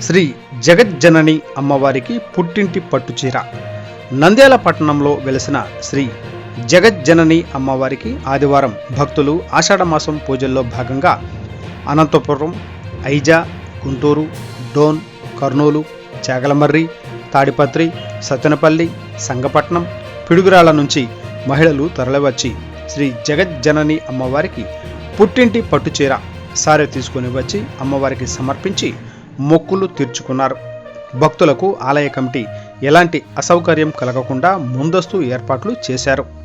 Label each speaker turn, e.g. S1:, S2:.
S1: శ్రీ జగజ్జనని అమ్మవారికి పుట్టింటి పట్టుచీర. నంద్యాల పట్టణంలో వెలిసిన శ్రీ జగజ్జనని అమ్మవారికి ఆదివారం భక్తులు ఆషాఢమాసం పూజల్లో భాగంగా అనంతపురం ఐజా గుంటూరు డోన్ కర్నూలు చాగలమర్రి తాడిపత్రి సత్తెనపల్లి సంగపట్నం పిడుగురాళ్ళ నుంచి మహిళలు తరలివచ్చి శ్రీ జగజ్జనని అమ్మవారికి పుట్టింటి పట్టుచీర సారె తీసుకుని వచ్చి అమ్మవారికి సమర్పించి మొక్కులు తీర్చుకున్నారు. భక్తులకు ఆలయ కమిటీ ఎలాంటి అసౌకర్యం కలగకుండా ముందస్తు ఏర్పాట్లు చేశారు.